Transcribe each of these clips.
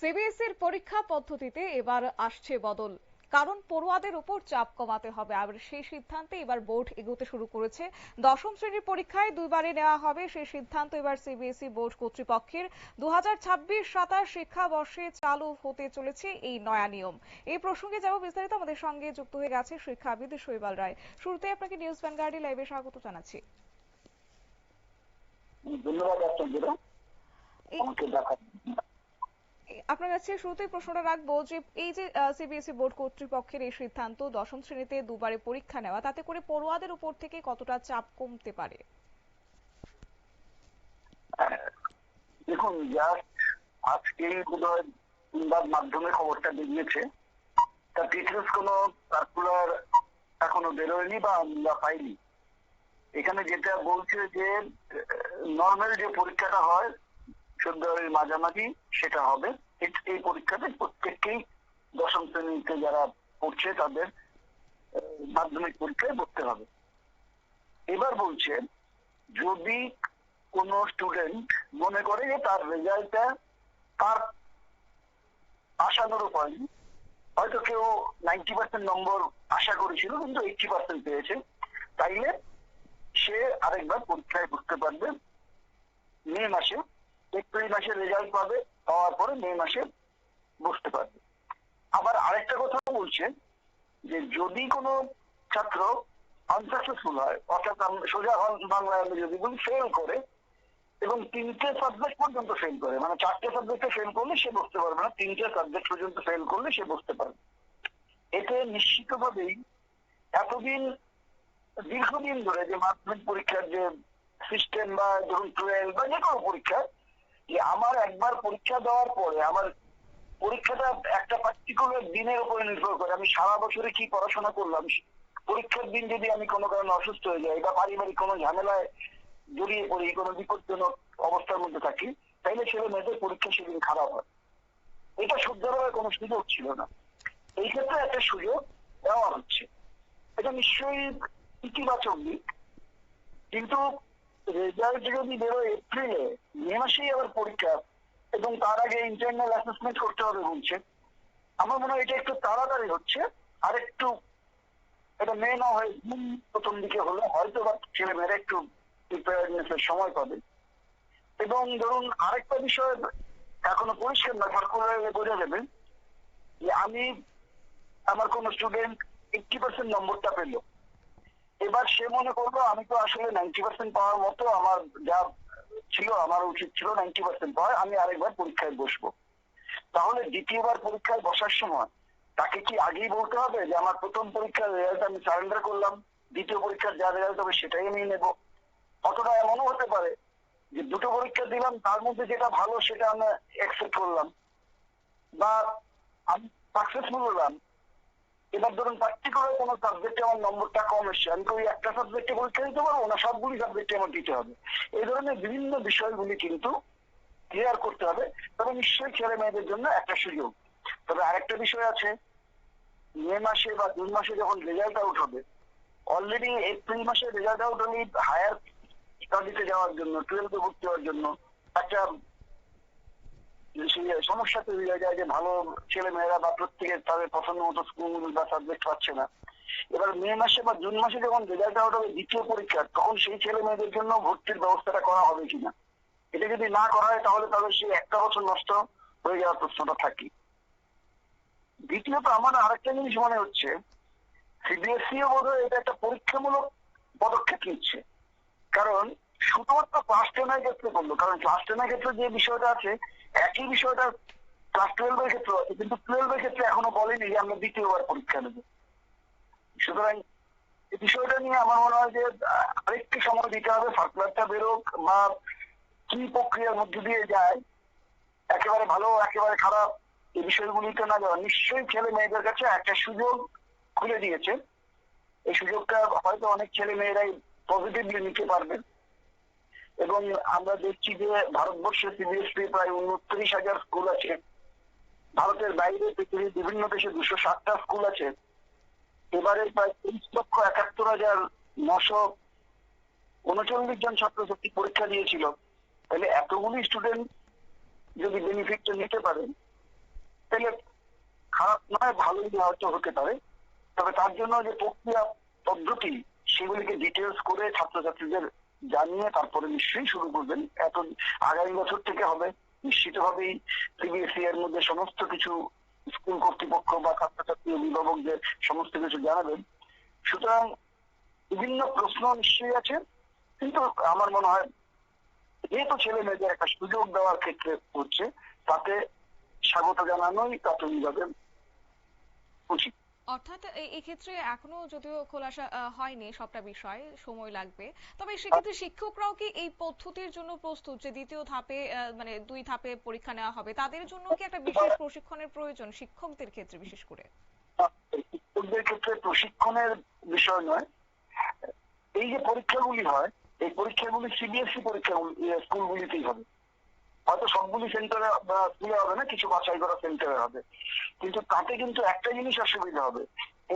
সিবিএসইর পরীক্ষা পদ্ধতিতে এবার আসছে বদল। কারণ পড়ুয়াদের উপর চাপ কমাতে হবে। আর সেই সিদ্ধান্তে এবার বোর্ড এগোতে শুরু করেছে। দশম শ্রেণির পরীক্ষায় দুইবারে নেওয়া হবে। সেই সিদ্ধান্ত এবার সিবিএসই বোর্ড কর্তৃপক্ষের। দু হাজার ছাব্বিশ সাতাশ শিক্ষাবর্ষে চালু হতে চলেছে এই নয়া নিয়ম। এই প্রসঙ্গে যাব বিস্তারিত। আমাদের সঙ্গে যুক্ত হয়ে গেছে শিক্ষাবিদ শৈবাল রায়। শুরুতে আপনাকে নিউজ ভ্যানগার্ডি লাইভে স্বাগত জানাচ্ছি। ধন্যবাদ আপনাদের আমাকে আপনার কাছে শুরুতেই প্রশ্নটা রাখব যে এই যে সিবিএসই বোর্ড কর্তৃপক্ষের এই সিদ্ধান্ত দশম শ্রেণীতে দুবারে পরীক্ষা নেওয়া, তাতে করে পড়ুয়াদের উপর থেকে কতটা চাপ কমতে পারে? দেখুন সংবাদ মাধ্যমে খবরটা বেরিয়েছে তার ডিটেলস কোনো সার্কুলার এখনও বেরোয়নি বা আমরা পাইনি। এখানে যেটা বলছে যে নর্মাল যে পরীক্ষাটা হয় ফেব্রুয়ারির মাঝামাঝি সেটা হবে। এই পরীক্ষাতে প্রত্যেককেই দশম শ্রেণীতে যারা পড়ছে তাদের মাধ্যমিক পরীক্ষায় বসতে হবে। এবার বলছে, যদি কোন স্টুডেন্ট মনে করে যে তার রেজাল্টটা তার আশানুরূপ হয়নি, হয়তো কেউ নাইনটি পার্সেন্ট নম্বর আশা করেছিল, কিন্তু এইটটি পার্সেন্ট পেয়েছে, তাইলে সে আরেকবার পরীক্ষায় বসতে পারবে মে মাসে। এপ্রিল মাসে রেজাল্ট পাবে, পাওয়ার পরে মে মাসে বসতে পারবে। আবার আরেকটা কথা বলছে যে যদি কোনো ছাত্র আনসাকসেসফুল হয়, অর্থাৎ সোজা বাংলায় আমি যদি বলি ফেল করে এবং তিনটে সাবজেক্ট পর্যন্ত ফেল করে মানে চারটে সাবজেক্টে ফেল করলে সে বসতে পারবে না, তিনটে সাবজেক্ট পর্যন্ত ফেল করলে সে বসতে পারবে এতে নিশ্চিতভাবেই এতদিন, দীর্ঘদিন ধরে যে মাধ্যমিক পরীক্ষার যে সিস্টেম বা ধরুন টুয়েলভ বা যে কোনো পরীক্ষা আমার একবার পরীক্ষা দেওয়ার পরে, আমার পরীক্ষাটা একটা পার্টিকুলার দিনের উপরে নির্ভর করে, আমি সারা বছরে কি পড়াশোনা করলাম, পরীক্ষার দিন যদি আমি কোনো কারণে অসুস্থ হয়ে যাই বা পারিবারিক কোনো ঝামেলায় জড়িয়ে পড়ি, কোনো বিপজ্জনক অবস্থার মধ্যে থাকি, তাইলে ছেলে মেয়েদের পরীক্ষা সেদিন খারাপ হয়। এটা শুদ্ধভাবে কোনো সুযোগ ছিল না। এই ক্ষেত্রে একটা সুযোগ দেওয়া হচ্ছে। এটা নিশ্চয়ই ইতিবাচক দিক, কিন্তু রেজাল্ট যদি বেরোয় এপ্রিলে মে মাসেই আবার পরীক্ষা, এবং তার আগে ইন্টারনাল অ্যাসেসমেন্ট করতে হবে বলছে। আমার মনে হয় এটা একটু তাড়াতাড়ি হচ্ছে, আর একটু এটা মে না হয়, জুন প্রথম দিকে হলে হয়তো বা ছেলে মেয়েরা একটু প্রিপেয়ারনেস এর সময় পাবে। এবং ধরুন, আরেকটা বিষয় এখনও পরিষ্কার না সার্কুলারে বোঝা যাবে যে আমি, আমার কোন স্টুডেন্ট এইটটি পার্সেন্ট নম্বরটা পেল। এবার সে মনে করল, আমি তো আসলে নাইনটি পার্সেন্ট পাওয়ার মতো আমার যা ছিল, আমার উচিত ছিল নাইনটি পার্সেন্ট পাওয়ার, আমি আরেকবার পরীক্ষায় বসবো। তাহলে দ্বিতীয়বার পরীক্ষায় বসার সময় তাকে কি আগেই বলতে হবে যে, আমার প্রথম পরীক্ষার রেজাল্ট আমি সারেন্ডার করলাম, দ্বিতীয় পরীক্ষার যা রেজাল্ট হবে সেটাই আমি নেব অতটা এমনও হতে পারে যে, দুটো পরীক্ষা দিলাম, তার মধ্যে যেটা ভালো সেটা আমি অ্যাকসেপ্ট করলাম। বা আমি সাকসেসফুল হলাম এবার ধরুন পার্টিকুলার কোনো সাবজেক্টে আমার নম্বরটা কম এসছে, আমি ওই একটা সাবজেক্টে পরীক্ষা দিতে পারব না সবগুলি সাবজেক্টে আমার দিতে হবে। এই ধরনের বিভিন্ন বিষয়গুলি কিন্তু ক্লিয়ার করতে হবে, তবে নিশ্চয়ই ছেলে মেয়েদের জন্য একটা সুযোগ। তবে আরেকটা বিষয় আছে, মে মাসে বা জুন মাসে যখন রেজাল্ট আউট হবে অলরেডি এপ্রিল মাসে রেজাল্ট আউট হলে হায়ার স্টাডিতে যাওয়ার জন্য টুয়েলভে ভর্তি হওয়ার জন্য একটা সমস্যা যায় যে ভালো ছেলে মেয়েরা বা প্রত্যেকে তাদের পছন্দ মতো স্কুল বা সাবজেক্ট পাচ্ছে না। এবার মে মাসে বা জুন মাসে যখন রেজাল্ট আউট হবে দ্বিতীয় পরীক্ষা তখন সেই ছেলে মেয়েদের জন্য ভর্তির ব্যবস্থাটা করা হবে কিনা? এটা যদি না করা হয় তাহলে তাদের সেই একটা বছর নষ্ট হয়ে যাওয়ার প্রশ্নটা থাকে। দ্বিতীয়ত আমার আরেকটা জিনিস মনে হচ্ছে সিবিএসসিও বোধ হয় এটা একটা পরীক্ষামূলক পদক্ষেপ নিচ্ছে। কারণ শুধুমাত্র ক্লাস টেনের ক্ষেত্রে করল কারণ ক্লাস টেনের ক্ষেত্রে যে বিষয়টা আছে, একই বিষয়টা ক্লাস টুয়েলভের ক্ষেত্রে আছে, কিন্তু টুয়েলভের ক্ষেত্রে এখনও বলেনি যে আমরা দ্বিতীয়বার পরীক্ষা নেব। সুতরাং এই বিষয়টা নিয়ে আমার মনে হয় যে আরেকটু সময় দিতে হবে সার্কুলারটা বেরোক বা কি প্রক্রিয়ার মধ্যে দিয়ে যায়, একেবারে ভালো, একেবারে খারাপ, এই বিষয়গুলিতে না যাওয়া নিশ্চয়ই ছেলে মেয়েদের কাছে একটা সুযোগ খুলে দিয়েছে। এই সুযোগটা হয়তো অনেক ছেলে মেয়েরাই পজিটিভলি নিতে পারবে। এবং আমরা দেখছি যে ভারতবর্ষে সিবিএসসি প্রায় উনত্রিশ হাজার স্কুল আছে। ভারতের বাইরে পৃথিবীর বিভিন্ন দেশে দুশো ষাটটা স্কুল আছে। এবারে প্রায় তেইশ লক্ষ একাত্তর হাজার নশো উনচল্লিশ জন ছাত্রছাত্রী পরীক্ষা দিয়েছিল। তাহলে এতগুলি স্টুডেন্ট যদি বেনিফিটটা নিতে পারে, তাহলে খারাপ নয়, ভালোই হয়তো হতে পারে। তবে তার জন্য যে প্রক্রিয়া পদ্ধতি, সেগুলিকে ডিটেলস করে ছাত্রছাত্রীদের জানিয়ে তারপরে নিশ্চয়ই শুরু করবেন। এত আগামী বছর থেকে হবে নিশ্চিতভাবেই সিবিএসই এর মধ্যে সমস্ত কিছু স্কুল কর্তৃপক্ষ বা ছাত্রছাত্রী, অভিভাবকদের সমস্ত কিছু জানাবেন। সুতরাং বিভিন্ন প্রশ্ন নিশ্চয়ই আছে, কিন্তু আমার মনে হয় যেহেতু ছেলে মেয়েদের একটা সুযোগ দেওয়ার ক্ষেত্রে হচ্ছে, তাতে স্বাগত জানানোই প্রাথমিকভাবে উচিত। অর্থাৎ এই- এই ক্ষেত্রে এখনও যদিও খোলাসা হয়নি সবটা বিষয়, সময় লাগবে। তবে সেক্ষেত্রে শিক্ষকরাও কি এই পদ্ধতির জন্য প্রস্তুত যে দ্বিতীয় ধাপে মানে দুই ধাপে পরীক্ষা নেওয়া হবে, তাদের জন্য কি একটা বিশেষ প্রশিক্ষণের প্রয়োজন শিক্ষকদের ক্ষেত্রে বিশেষ করে? শিক্ষকদের ক্ষেত্রে প্রশিক্ষণের বিষয় নয়। এই যে পরীক্ষাগুলি হয়, এই পরীক্ষাগুলি সিবিএসই পরীক্ষা স্কুলগুলিতেই হবে। হয়তো সবগুলি সেন্টারে স্কুলে হবে না, কিছু বাছাই করা সেন্টারে হবে। কিন্তু তাতে কিন্তু একটা জিনিস অসুবিধা হবে।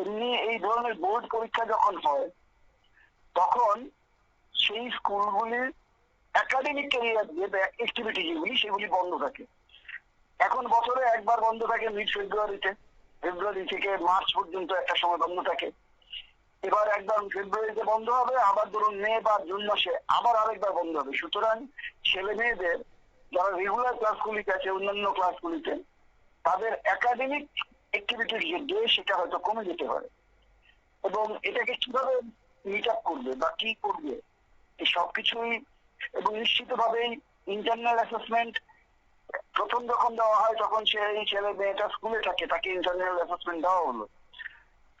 এমনি এই ধরনের বোর্ড পরীক্ষা যখন হয়, তখন সেই স্কুলগুলির একাডেমিক ক্যারিয়ার যে অ্যাক্টিভিটি যেগুলি, সেগুলি বন্ধ থাকে। এখন বছরে একবার বন্ধ থাকে মিড ফেব্রুয়ারিতে ফেব্রুয়ারি থেকে মার্চ পর্যন্ত একটা সময় বন্ধ থাকে। এবার একবার ফেব্রুয়ারিতে বন্ধ হবে, আবার ধরুন মে বা জুন মাসে আবার আরেকবার বন্ধ হবে। সুতরাং ছেলে মেয়েদের যারা রেগুলার ক্লাসগুলিতে আছে, অন্যান্য ক্লাসগুলিতে তাদের একাডেমিক অ্যাক্টিভিটির যে ডে সেটা হয়তো কমে যেতে পারে। এবং এটাকে কীভাবে মিট আপ করবে বা কি করবে, এই সবকিছুই এবং নিশ্চিতভাবেই ইন্টারনাল অ্যাসেসমেন্ট প্রথম যখন দেওয়া হয়, তখন সেই ছেলে মেয়েটা স্কুলে থাকে, তাকে ইন্টারনাল অ্যাসেসমেন্ট দেওয়া হলো।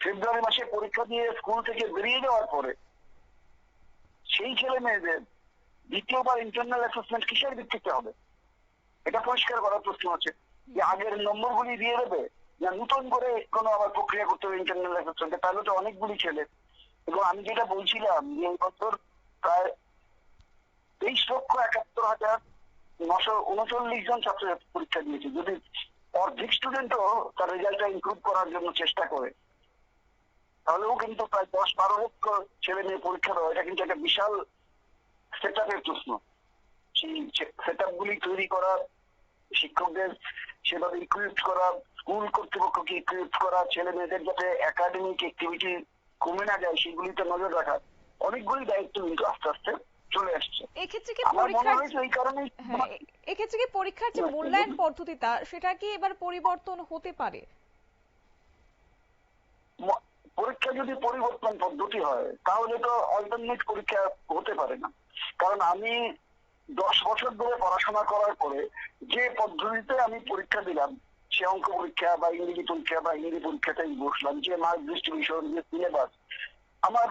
ফেব্রুয়ারি মাসে পরীক্ষা দিয়ে স্কুল থেকে বেরিয়ে যাওয়ার পরে, সেই ছেলে মেয়েদের দ্বিতীয়বার ইন্টারনাল অ্যাসেসমেন্ট কিসের ভিত্তিতে হবে? এটা পরিষ্কার করার প্রশ্ন আছে। যে আগের নম্বরগুলি দিয়ে দেবে না নতুন করে কোনো আবার প্রক্রিয়া করতে হবে ইন্টারনাল অ্যাসেসমেন্টে তাহলে তো অনেকগুলি ছেলে। এবং আমি যেটা বলছিলাম যে এই বছর প্রায় তেইশ লক্ষ একাত্তর হাজার নশো উনচল্লিশ জন ছাত্রছাত্রী পরীক্ষা দিয়েছে। যদি অর্ধেক স্টুডেন্টও তার রেজাল্টটা ইমপ্রুভ করার জন্য চেষ্টা করে তাহলেও কিন্তু প্রায় দশ বারো লক্ষ ছেলে মেয়ে পরীক্ষা দেওয়া, এটা কিন্তু একটা বিশাল সেট আপের প্রশ্ন। সেই সেট গুলি তৈরি করা শিক্ষকদের সেভাবে ইকুইপ করা স্কুল কর্তৃপক্ষকে ইকুইপ করা ছেলে মেয়েদের যাতে একাডেমিক অ্যাক্টিভিটি কমে না যায় সেগুলিতে নজর রাখা অনেকগুলি দায়িত্ব কিন্তু আস্তে আস্তে চলে আসছে। এক্ষেত্রে কি পরীক্ষার এই কারণেই হ্যাঁ এক্ষেত্রে কি পরীক্ষার যে মূল্যায়ন পদ্ধতিটা সেটা কি এবার পরিবর্তন হতে পারে? পরীক্ষা যদি পরিবর্তন পদ্ধতি হয় তাহলে তো অল্টারনেট পরীক্ষা হতে পারে না। কারণ আমি দশ বছর ধরে পড়াশোনা করার পরে যে পদ্ধতিতে আমি পরীক্ষা দিলাম সে অঙ্ক পরীক্ষা বা ইংরেজি পরীক্ষা বা হিন্দি পরীক্ষাতে আমি বসলাম যে মার্ক ডিস্ট্রিবিউশন যে সিলেবাস আমার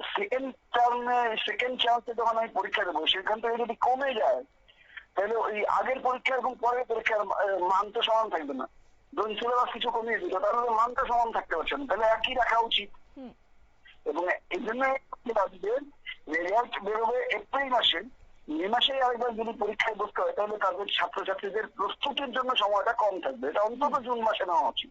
সেকেন্ড টার্মে সেকেন্ড চান্সে যখন আমি পরীক্ষা দেবো সেখান থেকে যদি কমে যায় তাহলে ওই আগের পরীক্ষা এবং পরের পরীক্ষার মান তো সমান থাকবে না। ধরুন সিলেবাস কিছু কমিয়ে দিল তাহলে মানটা সমান থাকতে পারছে না তাহলে একই রাখা উচিত। এবং এই জন্য রেজাল্ট বেরোবে এপ্রিল মাসে মে মাসে আরেকবার যদি পরীক্ষায় বসতে হয় তাহলে তাদের ছাত্রছাত্রীদের প্রস্তুতির জন্য সময়টা কম থাকবে। এটা অন্তত জুন মাসে নেওয়া উচিত।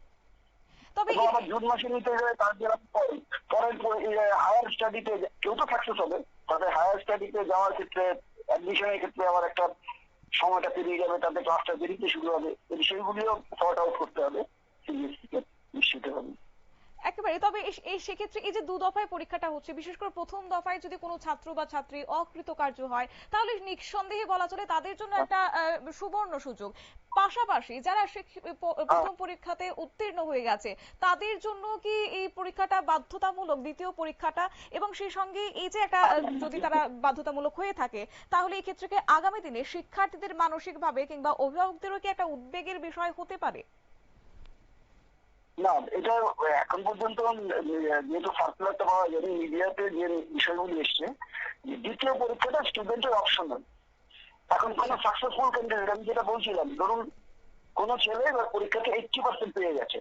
তবে আবার জুন মাসে নিতে গেলে তার যারা পরে- পরের হায়ার স্টাডিতে কেউ তো সাকসেস হবে তাদের হায়ার স্টাডিতে যাওয়ার ক্ষেত্রে অ্যাডমিশনের ক্ষেত্রে আবার একটা সময়টা পেরিয়ে যাবে তাদের ক্লাসটা দেরিতে শুরু হবে। এই বিষয়গুলিও সর্ট আউট করতে হবে। CBSE কে নিশ্চিত হবে। একেবারে তবে এই- সেক্ষেত্রে এই যে দু দফায় পরীক্ষাটা হচ্ছে বিশেষ করে প্রথম দফায় যদি কোনো ছাত্র বা ছাত্রী অকৃতকার্য হয় তাহলে নিঃসন্দেহে বলা চলে তাদের জন্য একটা সুবর্ণ সুযোগ। পাশাপাশি যারা প্রথম পরীক্ষাতে উত্তীর্ণ হয়ে গেছে তাদের জন্য কি এই পরীক্ষাটা বাধ্যতামূলক দ্বিতীয় পরীক্ষাটা এবং সেই সঙ্গে এই যে একটা যদি তারা বাধ্যতামূলক হয়ে থাকে তাহলে এই ক্ষেত্রে কি আগামী দিনে শিক্ষার্থীদের মানসিকভাবে কিংবা অভিভাবকদেরও কি একটা উদ্বেগের বিষয় হতে পারে? না এটা এখন পর্যন্ত যেহেতু সার্কুলারটা পাওয়া যায়নি মিডিয়াতে যে বিষয়গুলি এসছে দ্বিতীয় পরীক্ষাটা স্টুডেন্টের অপশনাল এখন কোন সাকসেসফুল ক্যান্ডিডেট আমি যেটা বলছিলাম ধরুন কোন ছেলে এবার পরীক্ষাতে এইটটি পার্সেন্ট পেয়ে গেছে।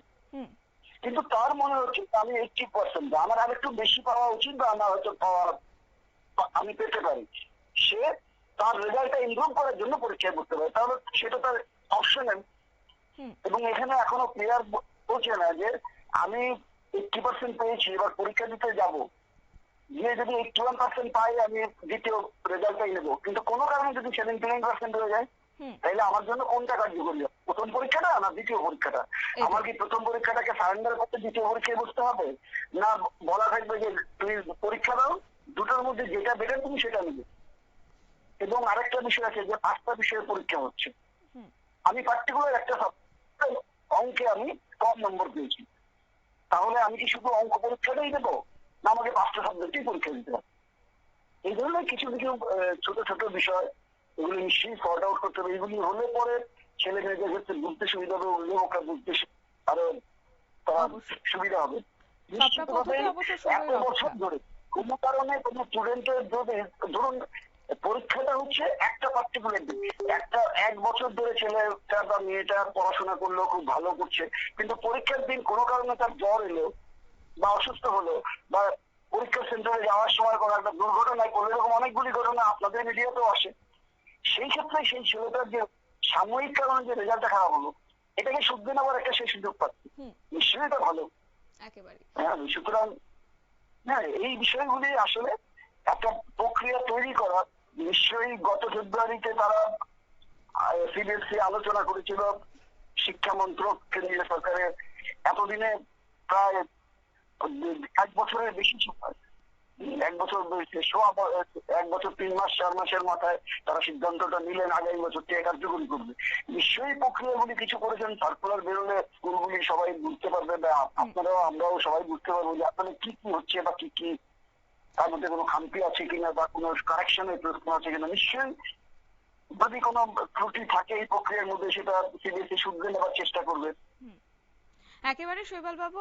কিন্তু তার মনে হচ্ছে আমি এইটটি পার্সেন্ট আমার আর একটু বেশি পাওয়া উচিত বা আমার হয়তো পাওয়া আমি পেতে পারি। সে তার রেজাল্টটা ইমপ্রুভ করার জন্য পরীক্ষায় বসতে পারে তাহলে সেটা তার অপশনাল এবং এখানে এখনও প্লেয়ার বলছে না যে আমি এইটটি পার্সেন্ট পেয়েছি এবার পরীক্ষা দিতে যাব। গিয়ে যদি এইটটি ওয়ান পার্সেন্ট পাই আমি দ্বিতীয় রেজাল্টটাই নেব। কিন্তু কোনো কারণে যদি সেভেন্টি নাইন পার্সেন্ট হয়ে যায় তাহলে আমার জন্য কোনটা কার্যকরী? প্রথম পরীক্ষাটা না দ্বিতীয় পরীক্ষাটা? আমার কি প্রথম পরীক্ষাটাকে সারেন্ডার করতে দ্বিতীয় পরীক্ষায় বসতে হবে? না বলা থাকবে যে তুমি পরীক্ষা দাও দুটোর মধ্যে যেটা বেটার তুমি সেটা নেবে। এবং আরেকটা বিষয় আছে যে পাঁচটা বিষয়ে পরীক্ষা হচ্ছে। আমি পার্টিকুলার একটা অঙ্কে আমি কম নম্বর পেয়েছি তাহলে আমি কি শুধু অঙ্ক পরীক্ষাটাই দেবো? না আমাকে পাঁচটা সাবজেক্টই পরীক্ষা দিতে হবে। এই ধরনের কিছু কিছু ছোট ছোট বিষয় এগুলি নিশ্চয়ই সর্ট আউট করতে হবে। এগুলি হলে পরে ছেলে মেয়েদের ক্ষেত্রে বুঝতে সুবিধা হবে অভিভাবকরা বুঝতে আরও তারা সুবিধা হবে। সময়ের এত বছর ধরে কোনো কারণে কোনো স্টুডেন্টের যদি ধরুন পরীক্ষাটা হচ্ছে একটা পার্টিকুলার দিন একটা এক বছর ধরে ছেলেটা বা মেয়েটা পড়াশোনা করল খুব ভালো করছে কিন্তু পরীক্ষার দিন কোনো কারণে তার জ্বর এলো বা অসুস্থ হলো বা পরীক্ষা সেন্টারে যাওয়ার সময় কোনো একটা দুর্ঘটনায় পড়ল এরকম অনেকগুলি ঘটনা আপনাদের মিডিয়াতেও আসে। সেই ক্ষেত্রে সেই ছেলেটার যে সাময়িক কারণে যে রেজাল্টটা খারাপ হলো এটাকে শুদ্ধ নেওয়ার একটা সেই সুযোগ পাচ্ছে। নিশ্চয়ই এটা ভালো। হ্যাঁ সুতরাং হ্যাঁ এই বিষয়গুলি আসলে একটা প্রক্রিয়া তৈরি করা নিশ্চয়ই গত ফেব্রুয়ারিতে তারা সিবিএসসি আলোচনা করেছিল শিক্ষা মন্ত্রক কেন্দ্রীয় সরকারের এতদিনে প্রায় এক বছরের বেশি সময়, এক বছর এক বছর তিন মাস, চার মাসের মাথায় তারা সিদ্ধান্তটা নিলেন, আগামী বছর থেকে কার্যকরী করবে। নিশ্চয়ই প্রক্রিয়াগুলি কিছু করেছেন সার্কুলার বেরোলে স্কুলগুলি সবাই বুঝতে পারবে বা আপনারাও, আমরাও সবাই বুঝতে পারব যে আসলে কি কি হচ্ছে বা কি কি তার মধ্যে কোনো খামতি আছে কিনা বা কোনো কারেকশনের প্রশ্ন আছে কিনা নিশ্চয়ই যদি কোনো ত্রুটি থাকে এই প্রক্রিয়ার মধ্যে সেটা সিবিএসসি শুধরে নেবার চেষ্টা করবে। একেবারে শৈবাল বাবু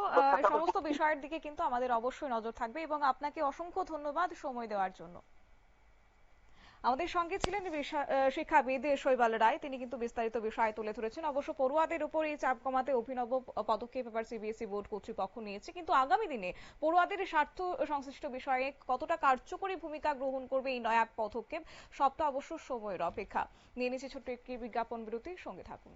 সমস্ত বিষয়ের দিকে কিন্তু আমাদের অবশ্যই নজর থাকবে এবং আপনাকে অসংখ্য ধন্যবাদ সময় দেওয়ার জন্য। আমাদের সঙ্গে ছিলেন শিক্ষাবিদ শৈবাল রায়। তিনি কিন্তু বিস্তারিত বিষয় তুলে ধরেছেন। অবশ্য পড়ুয়াদের উপর এই চাপ কমাতে অভিনব পদক্ষেপ এবার সিবিএসই বোর্ড কর্তৃপক্ষ নিয়েছে। কিন্তু আগামী দিনে পড়ুয়াদের স্বার্থ সংশ্লিষ্ট বিষয়ে কতটা কার্যকরী ভূমিকা গ্রহণ করবে এই নয়া পদক্ষেপ, সবটা অবশ্য সময়ের অপেক্ষা। নিয়ে নিচ্ছে ছোট্ট একটি বিজ্ঞাপন বিরতির, সঙ্গে থাকুন।